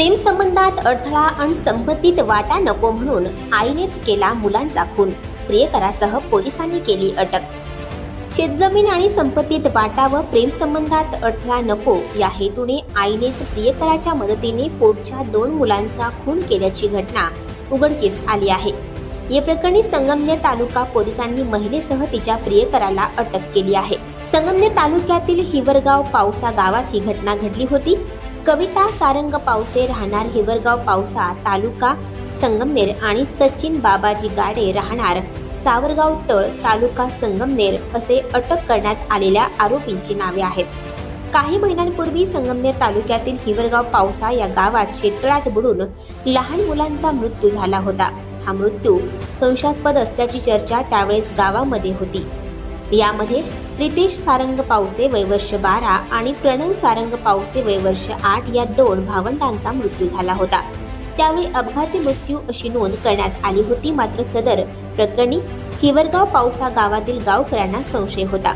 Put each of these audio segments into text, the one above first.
प्रेम संबंधात अडथळा आणि संपत्तीत वाटा नको म्हणून आईनेच केला मुलांचा खून. प्रियकरासह पोलिसांनी केली अटक. शेतजमीन आणि संपत्तीत वाटा व प्रेम संबंधात अडथळा नको या हेतूने आईनेच प्रियकराच्या मदतीने पोटच्या दोन मुलांचा खून केल्याची घटना उघडकीस आली आहे. या प्रकरणी संगमनेर तालुका पोलिसांनी महिलेसह तिच्या प्रियकराला अटक केली आहे. संगमनेर तालुक्यातील हिवरगाव पावसा गावात ही घटना घडली होती. कविता सारंग पावसे राहणार हिवरगाव पावसा तालुका संगमनेर आणि सचिन बाबाजी गाडे राहणार सावरगाव तळ तालुका संगमनेर असे अटक करण्यात आलेल्या आरोपींची नावे आहेत. काही महिन्यांपूर्वी संगमनेर तालुक्यातील हिवरगाव पावसा या गावात शेततळ्यात बुडून लहान मुलांचा मृत्यू झाला होता. हा मृत्यू संशयास्पद असल्याची चर्चा त्यावेळेस गावामध्ये होती. यामध्ये रितेश सारंग पावसे वयवर्ष बारा आणि प्रणव सारंग पावसे वयवर्ष आठ या दोन भावंडांचा मृत्यू झाला होता. त्यावेळी अपघाती मृत्यू अशी नोंद करण्यात आली होती मात्र सदर प्रकरणी हिवरगाव पावसा गावातील गावकऱ्यांना संशय होता.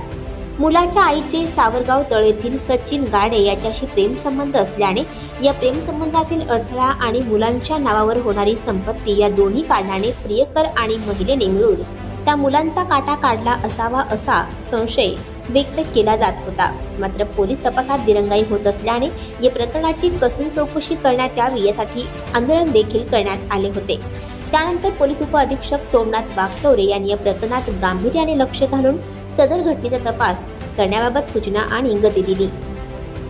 मुलाच्या आईचे सावरगाव तळ येथील सचिन गाडे याच्याशी प्रेमसंबंध असल्याने या प्रेमसंबंधातील अडथळा आणि मुलांच्या नावावर होणारी संपत्ती या दोन्ही कारणाने प्रियकर आणि महिलेने मिळून त्या मुलांचा काटा काढला असावा असा संशय व्यक्त केला जात होता. मात्र पोलीस तपासात दिरंगाई होत असल्याने या प्रकरणाची कसून चौकशी करण्यात यावी यासाठी आंदोलन देखील करण्यात आले होते. त्यानंतर पोलीस उपअधीक्षक सोमनाथ वागचौरे यांनी या प्रकरणात गांभीर्याने लक्ष घालून सदर घटनेचा तपास करण्याबाबत सूचना आणि गती दिली.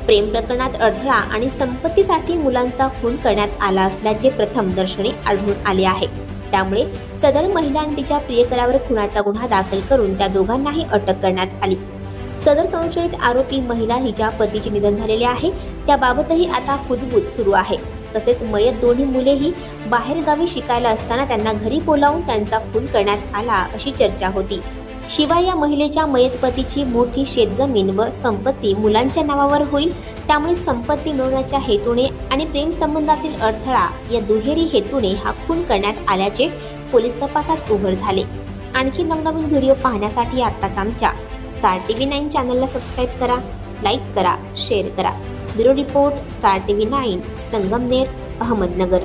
प्रेम प्रकरणात अडथळा आणि संपत्तीसाठी मुलांचा खून करण्यात आला असल्याचे प्रथम दर्शनी आढळून आले आहे. त्यामुळे सदर महिला आणि तिच्या प्रियकरावर खुनाचा गुन्हा दाखल करून त्या दोघांनाही अटक करण्यात आली. सदर संशयित आरोपी महिला हिच्या पतीचे निधन झालेले आहे. त्याबाबतही आता कुजबूज सुरू आहे. तसेच मयत दोन्ही मुलेही बाहेरगावी शिकायला असताना त्यांना घरी बोलावून त्यांचा खून करण्यात आला अशी चर्चा होती. शिवाय या महिलेच्या मयत पतीची मोठी शेतजमीन व संपत्ती मुलांच्या नावावर होईल त्यामुळे संपत्ती मिळवण्याच्या हेतूने आणि प्रेमसंबंधातील अडथळा या दुहेरी हेतूने हा खून करण्यात आल्याचे पोलीस तपासात उघड झाले. आणखी नवनवीन व्हिडिओ पाहण्यासाठी आत्ताच आमच्या स्टार टी व्ही नाईन चॅनलला सबस्क्राईब करा लाईक करा शेअर करा. Bureau report star T V nine Sangamner Ahmednagar.